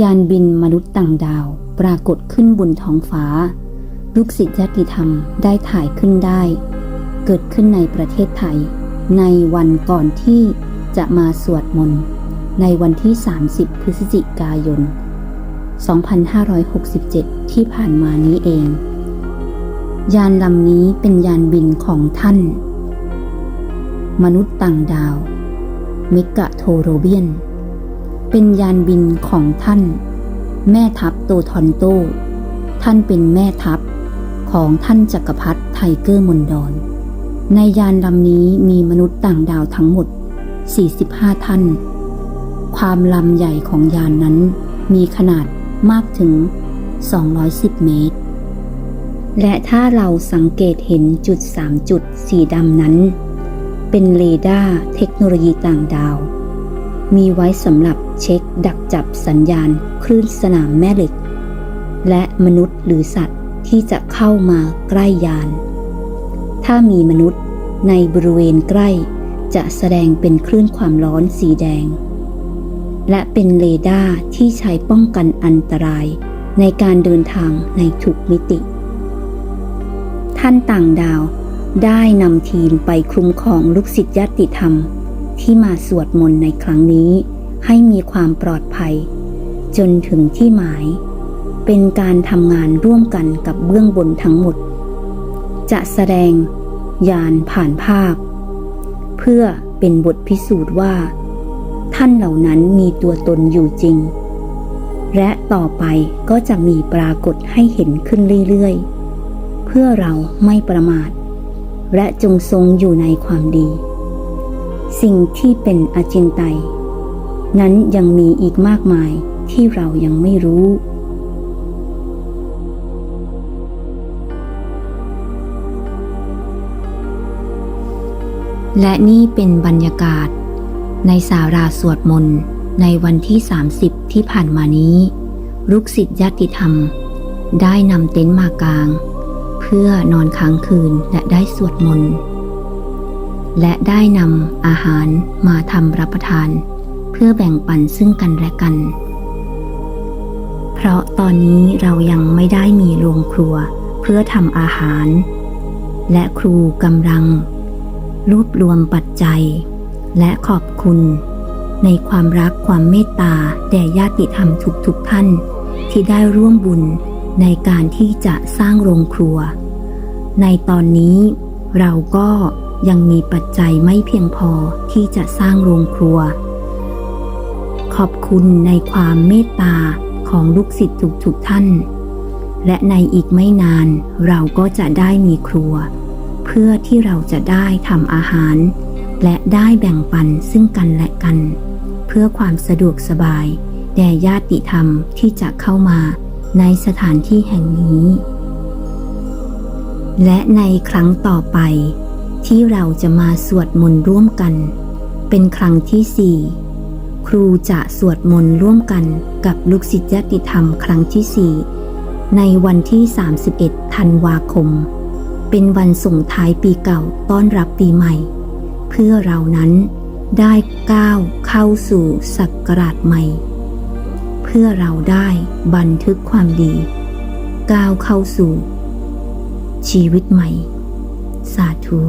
ยานบินมนุษย์ต่างดาวปรากฏขึ้นบนท้องฟ้า ลูกศิษย์ญาติธรรมได้ถ่ายขึ้นได้ เกิดขึ้นในประเทศไทย ในวันก่อนที่จะมาสวดมนต์ในวันที่ 30 พฤศจิกายน 2567 ที่ผ่านมานี้เอง ยานลำนี้เป็นยานบินของท่าน มนุษย์ต่างดาวมิกะโทโรเบียน เป็นยานบินของท่าน แม่ทัพโตทอนโต ท่านเป็นแม่ทัพของท่านจักรพรรดิไทเกอร์มอนดอน ในยานลำนี้มีมนุษย์ต่างดาวทั้งหมด 45 ท่าน ความลำใหญ่ของยานนั้นมีขนาดมากถึง 210 เมตร และถ้าเราสังเกตเห็นจุด 3 จุดสีดำนั้น เป็นเรดาร์เทคโนโลยีต่างดาว มีไว้สำหรับเช็คดักจับสัญญาณคลื่นสนามแม่เหล็ก และมนุษย์หรือสัตว์ที่จะเข้ามาใกล้ยาน ถ้ามีมนุษย์ในบริเวณใกล้จะแสดงเป็นคลื่นความร้อนสีแดง และเป็นเรดาร์ที่ใช้ป้องกันอันตรายในการเดินทางในทุกมิติ ท่านต่างดาวได้นำทีมไปคุ้มครองลูกศิษยติธรรม ที่มาสวดมนต์ในครั้งนี้ ให้มีความปลอดภัย จนถึงที่หมาย เป็นการทำงานร่วมกันกับเบื้องบนทั้งหมด จะแสดงยานผ่านภาพ เพื่อเป็นบทพิสูจน์ว่า ท่านเหล่านั้นมีตัวตนอยู่จริง และต่อไปก็จะมีปรากฏให้เห็นขึ้นเรื่อยๆ เพื่อเราไม่ประมาท และจงทรงอยู่ในความดี สิ่งที่เป็นอจินไตย นั้นยังมีอีกมากมายที่เรายังไม่รู้ และนี่เป็นบรรยากาศ ในสาราสวดมนต์ในวันที่ 30 ที่ผ่านมานี้ ลูกศิษย์ญาติธรรม ได้นำเต็นท์มากาง เพื่อนอนค้างคืนและได้สวดมนต์ และได้นำอาหารมาทำรับประทาน เพื่อแบ่งปันซึ่งกันและกัน เพราะตอนนี้เรายังไม่ได้มีโรงครัวเพื่อทำอาหาร และครูกำลัง รวบรวมปัจจัย และขอบคุณ ในความรักความเมตตาแด่ญาติธรรมทุกๆทท่าน ที่ได้ร่วมบุญในการที่จะสร้างโรงครัว ในตอนนี้เราก็ ยังมีปัจจัยไม่เพียงพอที่จะสร้างโรงครัว ขอบคุณในความเมตตาของลูกศิษย์ทุกๆทท่าน และในอีกไม่นานเราก็จะได้มีครัว เพื่อที่เราจะได้ทำอาหาร และได้แบ่งปันซึ่งกันและกัน เพื่อความสะดวกสบาย แด่ญาติธรรมที่จะเข้ามาในสถานที่แห่งนี้ และในครั้งต่อไป ที่เราจะมาสวดมนต์ร่วมกัน เป็นครั้งที่สี่ครูจะสวดมนต์ร่วมกันกับลูกศิษย์ญาติธรรมครั้งที่สี่ในวันที่ 31 ธันวาคม เป็นวันส่งท้ายปีเก่าต้อนรับปีใหม่ เพื่อเรานั้นได้ก้าวเข้าสู่ศักราชใหม่ เพื่อเราได้บันทึกความดี ก้าวเข้าสู่ ชีวิตใหม่ สาธุ